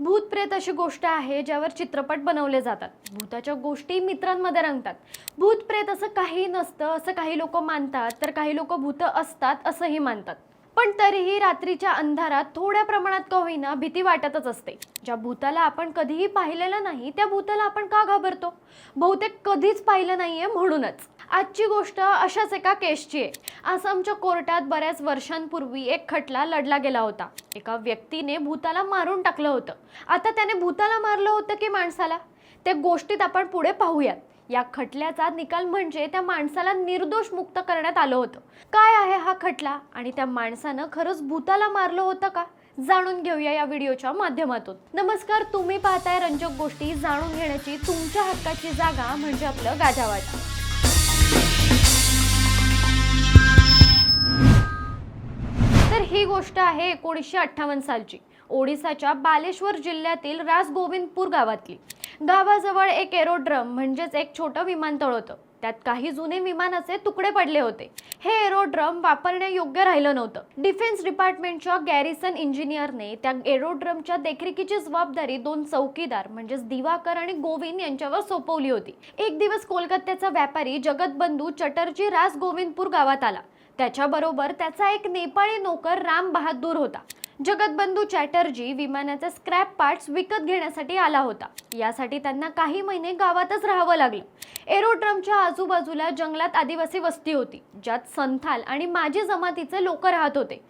भूतप्रेत अशी गोष्ट आहे ज्यावर चित्रपट बनवले जातात. भूताच्या गोष्टी मित्रांमध्ये रंगतात. भूतप्रेत असं काही नसतं असं काही लोक मानतात तर काही लोक भूत असतात असंही मानतात. पण तरीही रात्रीच्या अंधारात थोड्या प्रमाणात का होईना भीती वाटतच असते. ज्या भूताला आपण कधीही पाहिलेलं नाही त्या भूताला आपण का घाबरतो? बहुतेक कधीच पाहिलं नाहीये म्हणूनच. आजची गोष्ट अशाच एका केसची. आहे आसामच्या कोर्टात बऱ्याच वर्षांपूर्वी एक खटला लढला गेला होता. एका व्यक्तीने भूताला मारून टाकलं होतं. आता त्याने भूताला मारलं होतं की माणसाला? त्या गोष्टीत आपण पुढे पाहूयात. या खटल्याचा निकाल म्हणजे त्या माणसाला निर्दोष मुक्त करण्यात आलं होतं. काय आहे हा खटला? आणि त्या माणसानं खरंच भूताला मारलं होतं का? जाणून घेऊया या व्हिडिओच्या माध्यमातून. नमस्कार तुम्ही पाहताय रंजक गोष्टी. जाणून घेण्याची तुमच्या हक्काची जागा म्हणजे आपलं गाजावाजा ही गोष्ट आहे एकोणीसशे अठ्ठावन्न सालची. ओडिसाच्या बालेश्वर जिल्ह्यातील रासगोविंदपूर गावातली. गावाजवळ एक एरोड्रम म्हणजेच एक छोटं विमानतळ होतं. त्यात काही जुने विमानाचे तुकडे पडले होते. हे एरोड्रम वापरण्यायोग्य राहिलं नव्हतं. डिफेन्स डिपार्टमेंटच्या गॅरिसन इंजिनियरने त्या एरोड्रमच्या देखरेखीची जबाबदारी दोन चौकीदार म्हणजेच दिवाकर आणि गोविंद यांच्यावर सोपवली होती. एक दिवस कोलकात्याचा व्यापारी जगतबंधू चटर्जी रास गोविंदपूर गावात आला. त्याच्याबरोबर त्याचा एक नेपाळी नोकर राम बहादूर होता. जगतबंधू चॅटर्जी विमानाचा स्क्रॅप पार्ट्स विकत घेण्यासाठी आला होता. यासाठी त्यांना काही महिने गावातच राहावं लागलं. एरोड्रमच्या आजूबाजूला जंगलात आदिवासी वस्ती होती ज्यात संथाल आणि माजी जमातीचे लोक राहत होते.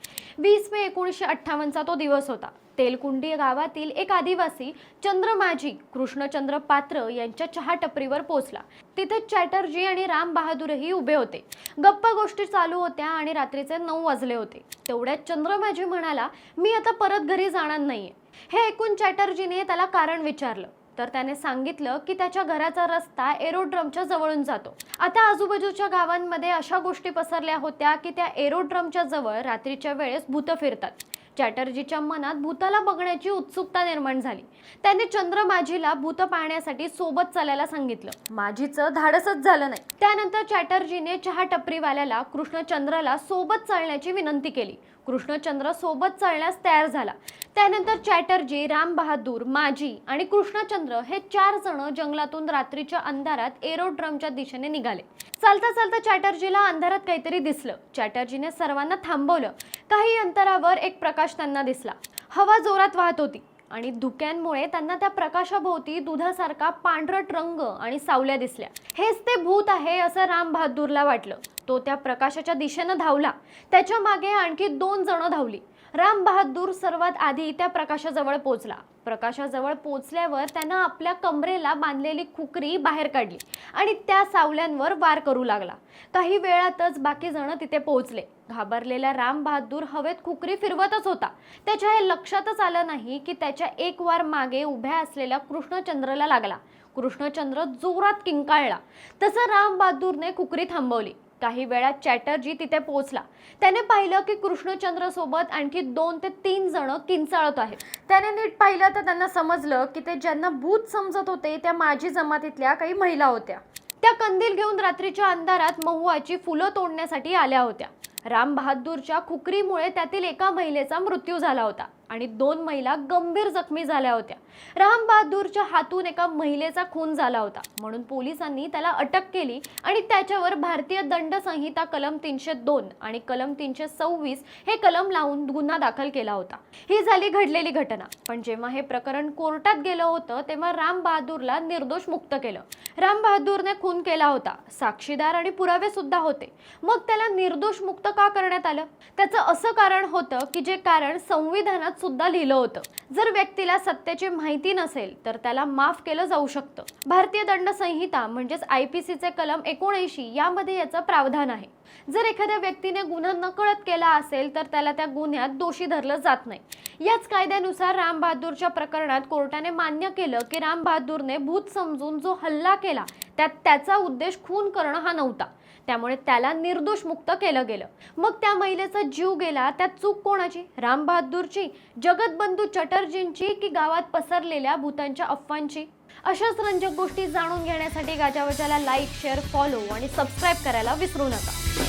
वीस मे एकोणीसशे अठ्ठावन्नचा तो दिवस होता. तेलकुंडी गावातील एक आदिवासी चंद्रमाजी कृष्णचंद्र पात्र यांच्या चहा टपरीवर पोहोचला तिथे चॅटर्जी आणि राम बहादूरही उभे होते. गप्पा गोष्टी चालू होत्या आणि रात्रीचे नऊ वाजले होते. तेवढ्यात चंद्रमाजी म्हणाला मी आता परत घरी जाणार नाहीये. हे ऐकून चॅटर्जीने त्याला कारण विचारलं. तर त्याने सांगितलं की त्याच्या घराचा रस्ता एरोड्रमच्या जवळून जातो. आता आजूबाजूच्या गावांमध्ये अशा गोष्टी पसरल्या होत्या की त्या एरोड्रमच्या जवळ रात्रीच्या वेळेस भूत फिरतात. चॅटर्जीच्या मनात भूताला बघण्याची उत्सुकता निर्माण झाली. त्याने चंद्र माझीला भूत पाहण्यासाठी सोबत चालायला सांगितलं. माझीचं धाडसच झालं नाही. त्यानंतर चॅटर्जीने चहा टपरीवाल्याला कृष्णचंद्रला सोबत चालण्याची विनंती केली. कृष्णचंद्र सोबत चालण्यास तयार झाला. त्यानंतर चॅटर्जी राम बहादूर माजी आणि कृष्णचंद्र हे चार जण जंगलातून रात्रीच्या अंधारात एरोड्रमच्या दिशेने निघाले. चालता चालता चॅटर्जीला अंधारात काहीतरी दिसलं. चॅटर्जीने सर्वांना थांबवलं. काही अंतरावर एक प्रकाश त्यांना दिसला. हवा जोरात वाहत होती आणि धुक्यांमुळे त्यांना त्या प्रकाशाभोवती दुधासारखा पांढरट रंग आणि सावल्या दिसल्या. हेच ते भूत आहे असं राम बहादूरला वाटलं. तो त्या प्रकाशाच्या दिशेनं धावला. त्याच्यामागे आणखी दोन जण धावली. राम बहादूर सर्वात आधी त्या प्रकाशाजवळ पोचला. प्रकाशाजवळ पोचल्यावर त्यानं आपल्या कमरेला बांधलेली खुकरी बाहेर काढली आणि त्या सावल्यांवर वार करू लागला. काही वेळातच बाकी जण तिथे पोहोचले. घाबरलेला राम बहादूर हवेत खुकरी फिरवतच होता. त्याच्या हे लक्षातच आलं नाही की त्याच्या एक वार मागे उभ्या असलेल्या कृष्णचंद्रला लागला. कृष्णचंद्र जोरात किंकाळला. तसं राम बहादूरने खुकरी थांबवली. काही वेळात चॅटर्जी तिथे पोहोचला. त्याने पाहिलं की कृष्णचंद्र सोबत आणखी दोन ते तीन जण किंचाळत आहेत. त्याने नीट पाहिलं तर त्यांना समजलं की ते ज्यांना भूत समजत होते त्या माजी जमातीतल्या काही महिला होत्या. त्या कंदील घेऊन रात्रीच्या अंधारात महुआची फुलं तोडण्यासाठी आल्या होत्या. राम बहादूरच्या खुकरीमुळे त्यातील एका महिलेचा मृत्यू झाला होता. आणि दोन महिला गंभीर जखमी झाल्या होत्या. राम बहादूरच्या हातून एका महिलेचा खून झाला होता. म्हणून पोलिसांनी त्याला अटक केली आणि त्याच्यावर भारतीय दंड संहिता कलम तीनशे दोन आणि कलम तीनशे सव्वीस हे कलम लावून गुन्हा दाखल केला होता. ही झाली घडलेली घटना. पण जेव्हा हे प्रकरण कोर्टात गेलं होतं तेव्हा राम बहादूरला निर्दोष मुक्त केलं. राम बहादूरने खून केला होता. साक्षीदार आणि पुरावे सुद्धा होते. मग त्याला निर्दोष मुक्त का करण्यात आलं? त्याचं असं कारण होतं की जे कारण संविधानात सुद्धा लिहिलं होतं. जर व्यक्तीला सत्याची माहिती नसेल तर त्याला माफ केलं जाऊ शकतं. भारतीय दंड संहिता म्हणजेच आय पी सीचे कलम एकोणऐंशी यामध्ये याचं प्रावधान आहे. जर एखाद्या व्यक्तीने गुन्हा नकळत केला असेल तर त्याला त्या गुन्ह्यात दोषी धरलं जात नाही. याच कायद्यानुसार राम बहादूरच्या प्रकरणात कोर्टाने मान्य केलं की राम बहादूरने भूत समजून जो हल्ला केला त्यात त्याचा उद्देश खून करणं हा नव्हता. त्यामुळे त्याला निर्दोष मुक्त केलं गेलं. मग त्या महिलेचा जीव गेला त्यात चूक कोणाची? राम बहादूरची? जगतबंधू चटर्जींची की गावात पसरलेल्या भूतांच्या अफवांची? अशाच रंजक गोष्टी जाणून घेण्यासाठी गाजावाजाला लाईक शेअर फॉलो आणि सबस्क्राईब करायला विसरू नका.